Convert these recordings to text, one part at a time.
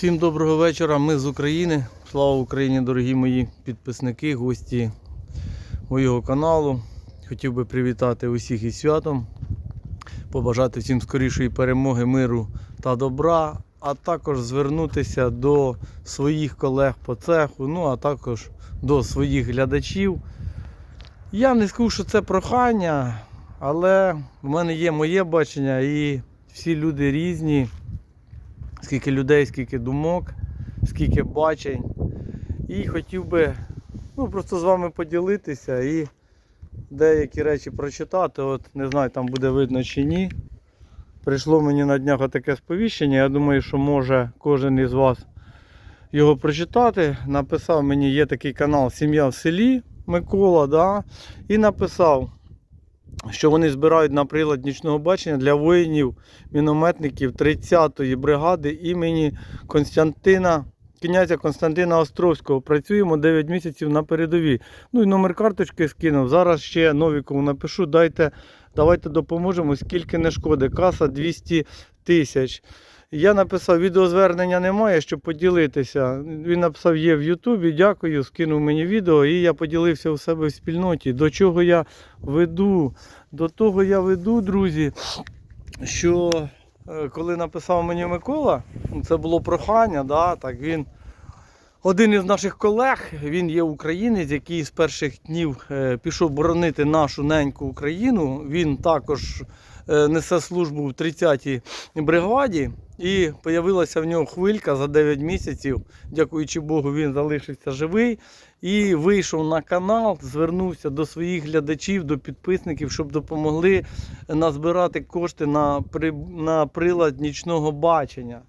Всім доброго вечора. Ми з України. Слава Україні, дорогі мої підписники, гості моєго каналу. Хотів би привітати усіх із святом, побажати всім скорішої перемоги, миру та добра, а також звернутися до своїх колег по цеху, ну а також до своїх глядачів. Я не скажу, що це прохання, але в мене є моє бачення і всі люди різні скільки людей, скільки думок, скільки бачень. І хотів би ну, просто з вами поділитися і деякі речі прочитати. От не знаю, там буде видно чи ні. Прийшло мені на днях таке сповіщення. Я думаю, що може кожен із вас його прочитати. Написав мені, є такий канал Сім'я в селі Микола, да? і написав, що вони збирають на прилад нічного бачення для воїнів мінометників 30-ї бригади імені Константина, князя Константина Островського. Працюємо 9 місяців на передовій. Ну і номер карточки скинув. Зараз ще Новікову напишу. Дайте, давайте допоможемо, скільки не шкоди. Каса 200 тисяч. Я написав, відеозвернення немає, щоб поділитися. Він написав, є в Ютубі, дякую, скинув мені відео, і я поділився у себе в спільноті. До чого я веду? До того я веду, друзі, що е, коли написав мені Микола, це було прохання, да, так він. Один із наших колег, він є українець, який з перших днів е, пішов боронити нашу неньку Україну. Він також несе службу в 30-й бригаді. І з'явилася в нього хвилька за 9 місяців. Дякуючи Богу, він залишився живий. І вийшов на канал, звернувся до своїх глядачів, до підписників, щоб допомогли назбирати кошти на, при, на прилад нічного бачення.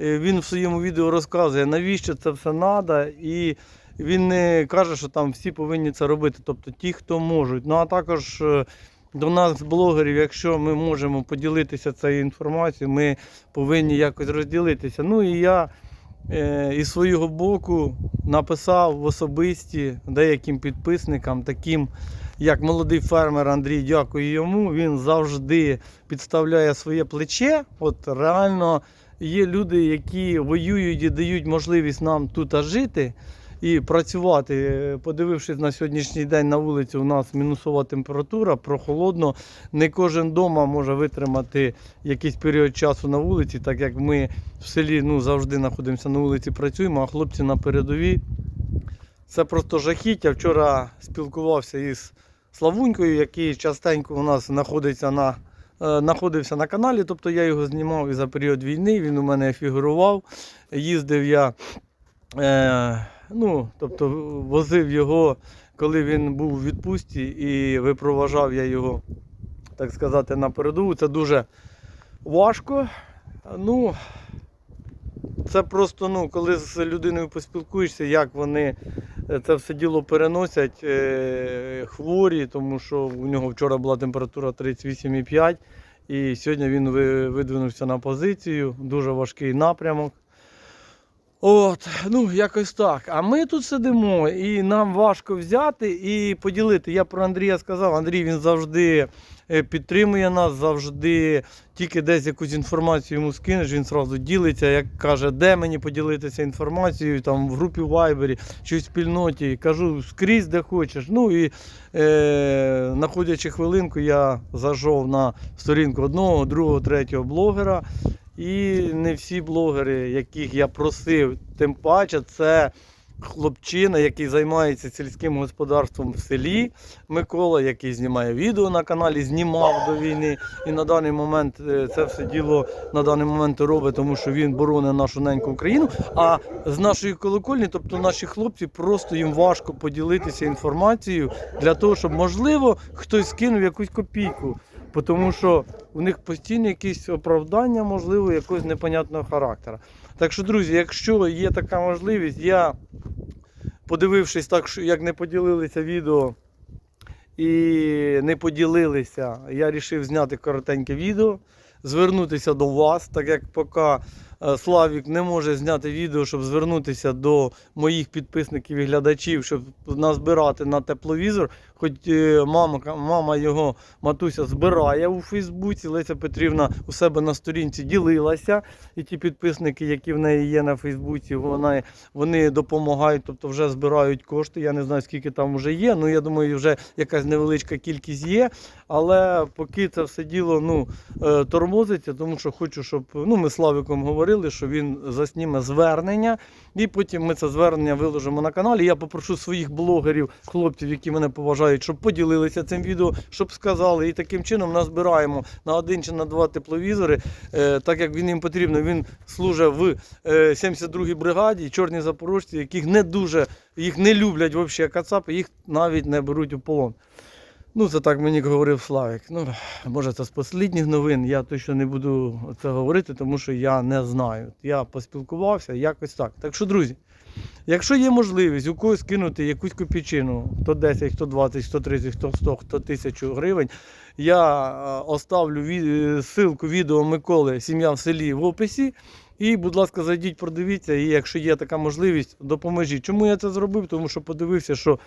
Е, Він в своєму відео розказує, навіщо це все треба, і він не каже, що там всі повинні це робити, тобто ті, хто можуть. Ну а також е, до нас, блогерів, якщо ми можемо поділитися цією інформацією, ми повинні якось розділитися. Ну і я е, із свого боку написав в особисті деяким підписникам, таким як молодий фермер Андрій, дякую йому. Він завжди підставляє своє плече. От реально є люди, які воюють і дають можливість нам тут жити і працювати. Е, Подивившись на сьогоднішній день на вулиці, у нас мінусова температура, прохолодно. Не кожен дома може витримати якийсь період часу на вулиці, так як ми в селі ну, завжди знаходимося на вулиці, працюємо, а хлопці на передовій. Це просто жахіття. Вчора спілкувався із Славунькою, який частенько у нас знаходиться на, е, знаходився на каналі. Тобто я його знімав і за період війни, він у мене фігурував. Їздив я, е, ну, тобто возив його, коли він був у відпустці, і випроважав я його, так сказати, на передову. Це дуже важко. Ну, це просто, ну, коли з людиною поспілкуєшся, як вони е, це все діло переносять е, хворі, тому що у нього вчора була температура 38,5 і сьогодні він ви- видвинувся на позицію, дуже важкий напрямок. От, ну якось так. А ми тут сидимо і нам важко взяти і поділити. Я про Андрія сказав. Андрій він завжди е, підтримує нас, завжди тільки десь якусь інформацію йому скинеш, він одразу ділиться, як каже, де мені поділитися інформацією, там в групі Вайбері чи в спільноті. Кажу скрізь, де хочеш. Ну і е, знаходячи хвилинку, я зайшов на сторінку одного, другого, третього блогера. І не всі блогери, яких я просив, тим паче, це хлопчина, який займається сільським господарством в селі. Микола, який знімає відео на каналі, знімав до війни. І на даний момент е, це все діло на даний момент робить, тому що він боронить нашу неньку Україну. А з нашої колокольні, тобто наші хлопці, просто їм важко поділитися інформацією для того, щоб можливо хтось скинув якусь копійку. Тому що у них постійно якісь оправдання, можливо, якогось непонятного характеру. Так що, друзі, якщо є така можливість, я, подивившись так, як не поділилися відео і не поділилися, я вирішив зняти коротеньке відео. звернутися до вас, так як поки Славік не може зняти відео, щоб звернутися до моїх підписників і глядачів, щоб назбирати на тепловізор. Хоч е, мама, мама його матуся збирає у Фейсбуці. Леся Петрівна у себе на сторінці ділилася. І ті підписники, які в неї є на Фейсбуці, вона, вони допомагають, тобто вже збирають кошти. Я не знаю, скільки там вже є. Ну я думаю, вже якась невеличка кількість є. Але поки це все діло ну, е, тормозиться, тому що хочу, щоб ну, ми з Славиком говорили, що він засніме звернення, і потім ми це звернення виложимо на каналі. Я попрошу своїх блогерів, хлопців, які мене поважають, щоб поділилися цим відео, щоб сказали. І таким чином назбираємо на один чи на два тепловізори, е, так як він їм потрібно. Він служить в е, 72-й бригаді, чорні запорожці, яких не дуже їх не люблять взагалі кацапи, їх навіть не беруть у полон. Ну, це так мені говорив Славік. Ну, може, це з останніх новин. Я точно не буду це говорити, тому що я не знаю. Я поспілкувався якось так. Так що, друзі, якщо є можливість у когось кинути якусь копійчину, хто 10, хто 20, хто 30, хто 100, хто 1000 гривень, я е, оставлю е, ссылку відео Миколи Сім'я в селі в описі. І, будь ласка, зайдіть, продивіться, і якщо є така можливість, допоможіть. Чому я це зробив? Тому що подивився, що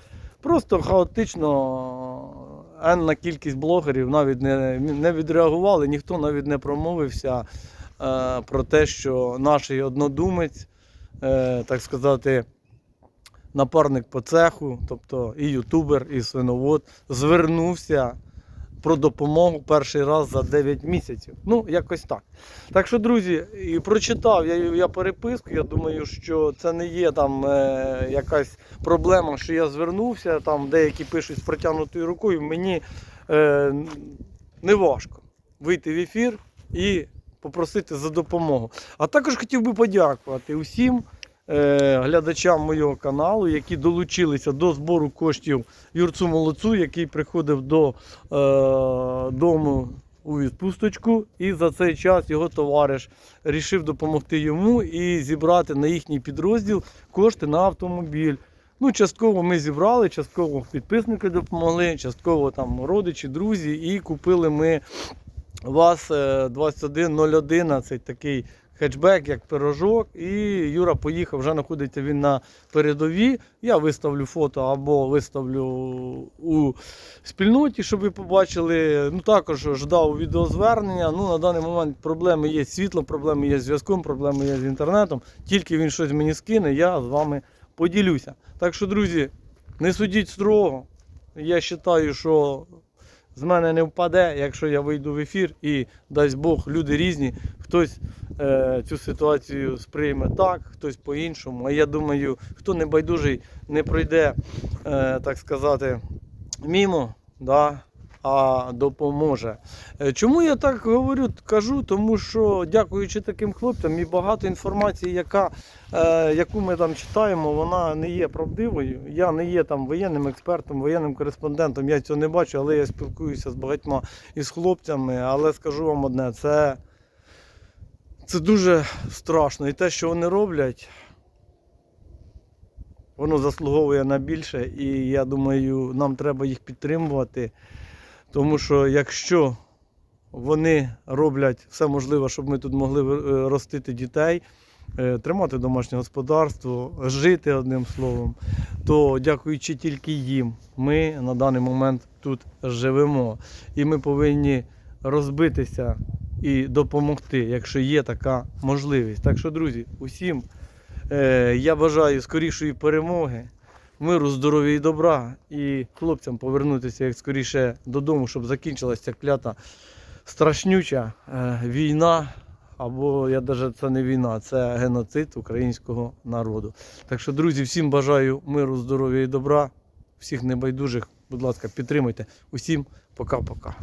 просто хаотично енна кількість блогерів навіть не, не відреагували, ніхто навіть не промовився е, про те, що наш однодумець, е, так сказати, напарник по цеху, тобто і ютубер, і свиновод, звернувся про допомогу перший раз за 9 місяців. Ну, якось так. Так що, друзі, і прочитав я, я переписку. Я думаю, що це не є там е, якась проблема, що я звернувся. Там деякі пишуть з протягнутою рукою. Мені е, не важко вийти в ефір і попросити за допомогу. А також хотів би подякувати усім глядачам моєго каналу, які долучилися до збору коштів Юрцу Молодцу, який приходив до е, дому у відпусточку, і за цей час його товариш рішив допомогти йому і зібрати на їхній підрозділ кошти на автомобіль. Ну, частково ми зібрали, частково підписники допомогли, частково там родичі, друзі, і купили ми ВАЗ е, 21011, такий хетчбек, як пирожок. І Юра поїхав, вже знаходиться він на передовій. Я виставлю фото або виставлю у спільноті, щоб ви побачили. Ну також ждав відеозвернення. Ну на даний момент проблеми є з світлом, проблеми є з зв'язком, проблеми є з інтернетом. Тільки він щось мені скине, я з вами поділюся. Так що, друзі, не судіть строго. Я вважаю, що з мене не впаде, якщо я вийду в ефір і дасть Бог, люди різні. Хтось е, цю ситуацію сприйме так, хтось по-іншому. А я думаю, хто не байдужий, не пройде, е, так сказати, мімо, да, а допоможе. Е, Чому я так говорю, кажу? Тому що дякуючи таким хлопцям і багато інформації, яка, е, яку ми там читаємо, вона не є правдивою. Я не є там воєнним експертом, воєнним кореспондентом, я цього не бачу, але я спілкуюся з багатьма із хлопцями. Але скажу вам одне, це, це дуже страшно. І те, що вони роблять, воно заслуговує на більше. І я думаю, нам треба їх підтримувати. Тому що якщо вони роблять все можливе, щоб ми тут могли е, ростити дітей, е, тримати домашнє господарство, жити одним словом, то дякуючи тільки їм, ми на даний момент тут живемо. І ми повинні розбитися і допомогти, якщо є така можливість. Так що, друзі, усім е, я бажаю скорішої перемоги миру, здоров'я і добра, і хлопцям повернутися як скоріше додому, щоб закінчилася ця клята страшнюча е, війна. Або я навіть це не війна, це геноцид українського народу. Так що, друзі, всім бажаю миру, здоров'я і добра. Всіх небайдужих, будь ласка, підтримуйте. Усім пока-пока.